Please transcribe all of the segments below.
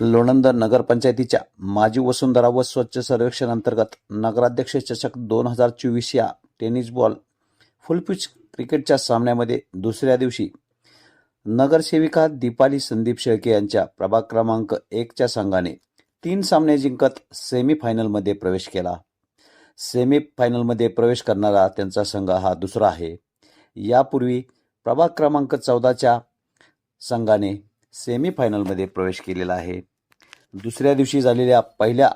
लोणंद नगरपंचायतीच्या माजी वसुंधरा व स्वच्छ सर्वेक्षण अंतर्गत नगराध्यक्ष चषक दोन हजार चोवीस या टेनिस बॉल फुलपिच क्रिकेटच्या सामन्यामध्ये दुसऱ्या दिवशी नगरसेविका दीपाली संदीप शेळके यांच्या प्रभाग क्रमांक एकच्या संघाने तीन सामने जिंकत सेमीफायनलमध्ये प्रवेश केला. सेमीफायनलमध्ये प्रवेश करणारा त्यांचा संघ हा दुसरा आहे. यापूर्वी प्रभाग क्रमांक चौदाच्या संघाने सेमीफायनलमध्ये प्रवेश केलेला आहे. दुसऱ्या दिवशी झालेल्या पहिल्या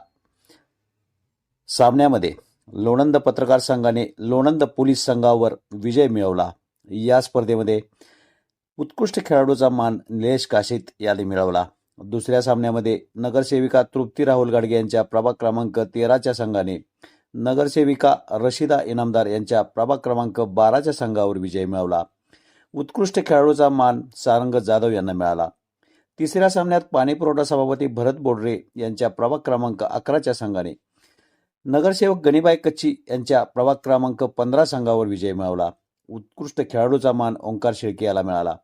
सामन्यामध्ये लोणंद पत्रकार संघाने लोणंद पोलीस संघावर विजय मिळवला. या स्पर्धेमध्ये उत्कृष्ट खेळाडूचा मान निलेश काशीत याने मिळवला. दुसऱ्या सामन्यामध्ये नगरसेविका तृप्ती राहुल गाडगे यांच्या प्रभाग क्रमांक तेराच्या संघाने नगरसेविका रशिदा इनामदार यांच्या प्रभाग क्रमांक बाराच्या संघावर विजय मिळवला. उत्कृष्ट खेळाडूचा मान सारंग जाधव यांना मिळाला. तिसऱ्या सामन्यात पाणीपुरवठा सभापती भरत बोडरे यांच्या प्रभाग क्रमांक अकराच्या संघाने. नगरसेवक गणिबाई कच्ची यांच्या प्रभाग क्रमांक पंधरा संघावर विजय मिळवला. उत्कृष्ट खेळाडूचा मान ओंकार शेळके याला मिळाला.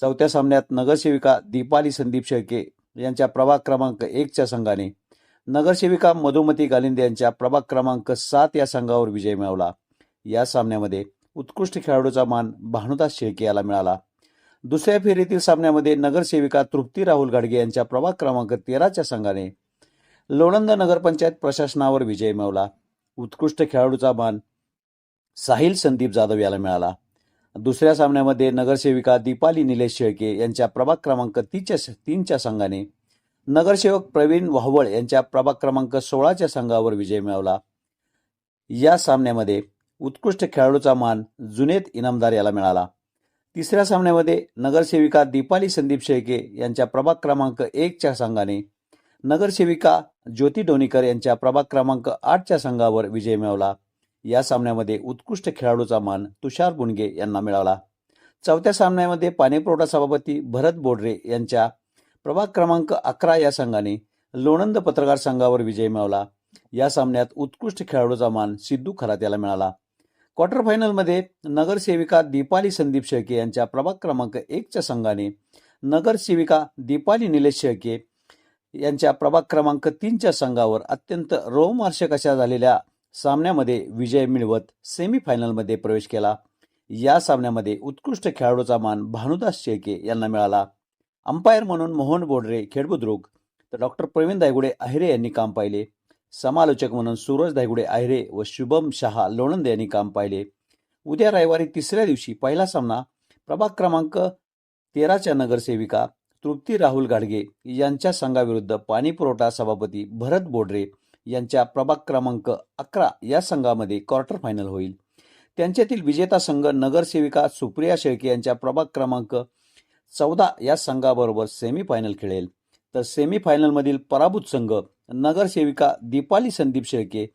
चौथ्या सामन्यात नगरसेविका दीपाली संदीप शेळके यांच्या प्रभाग क्रमांक एकच्या संघाने. नगरसेविका मधुमती गालिंदे यांच्या प्रभाग क्रमांक सात या संघावर विजय मिळवला. या सामन्यामध्ये उत्कृष्ट खेळाडूचा मान भानुदास शेळके याला मिळाला. दुसऱ्या फेरीतील सामन्यामध्ये नगरसेविका तृप्ती राहुल गाडगे यांच्या प्रभाग क्रमांक तेराच्या संघाने लोणंद नगरपंचायत प्रशासनावर विजय मिळवला. उत्कृष्ट खेळाडूचा मान साहिल संदीप जाधव याला मिळाला. दुसऱ्या सामन्यामध्ये नगरसेविका दीपाली निलेश शेळके यांच्या प्रभाग क्रमांक तीच्या तीनच्या संघाने नगरसेवक प्रवीण वाहवळ यांच्या प्रभाग क्रमांक सोळाच्या संघावर विजय मिळवला. या सामन्यामध्ये उत्कृष्ट खेळाडूचा मान जुनेद इनामदार याला मिळाला. तिसऱ्या सामन्यामध्ये नगरसेविका दीपाली संदीप शेळके यांच्या प्रभाग क्रमांक एकच्या संघाने नगरसेविका ज्योती डोनीकर यांच्या प्रभाग क्रमांक आठच्या संघावर विजय मिळवला. या सामन्यामध्ये उत्कृष्ट खेळाडूचा मान तुषार गुणगे यांना मिळाला. चौथ्या सामन्यामध्ये पाणीपुरवठा सभापती भरत बोडरे यांच्या प्रभाग क्रमांक अकरा या संघाने लोणंद पत्रकार संघावर विजय मिळवला. या सामन्यात उत्कृष्ट खेळाडूचा मान सिद्धू खरात याला मिळाला. क्वार्टर फायनलमध्ये नगरसेविका दीपाली संदीप शेळके यांच्या प्रभाग क्रमांक एकच्या संघाने नगरसेविका दीपाली निलेश शेळके यांच्या प्रभाग क्रमांक तीनच्या संघावर अत्यंत रोमहर्षक अशा झालेल्या सामन्यामध्ये विजय मिळवत सेमीफायनलमध्ये प्रवेश केला. या सामन्यामध्ये उत्कृष्ट खेळाडूचा मान भानुदास शेळके यांना मिळाला. अंपायर म्हणून मोहन बोडरे खेडबुद्रुक तर डॉक्टर प्रवीण दायगुडे अहिरे यांनी काम पाहिले. समालोचक म्हणून सूरज धायगुडे अहिरे व शुभम शहा लोणंद यांनी काम पाहिले. उद्या रविवारी तिसऱ्या दिवशी पहिला सामना प्रभाग क्रमांक तेराच्या नगरसेविका तृप्ती राहुल गाडगे यांच्या संघाविरुद्ध पाणीपुरवठा सभापती भरत बोडरे यांच्या प्रभाग क्रमांक अकरा या संघामध्ये क्वार्टर फायनल होईल. त्यांच्यातील विजेता संघ नगरसेविका सुप्रिया शेळके यांच्या प्रभाग क्रमांक चौदा या संघाबरोबर सेमीफायनल खेळेल. तर सेमीफायनलमधील पराभूत संघ नगरसेविका दीपाली संदीप शेळके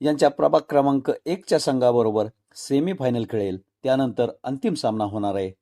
यांच्या प्रभाग क्रमांक एकच्या संघाबरोबर सेमीफायनल खेळेल. त्यानंतर अंतिम सामना होणार आहे.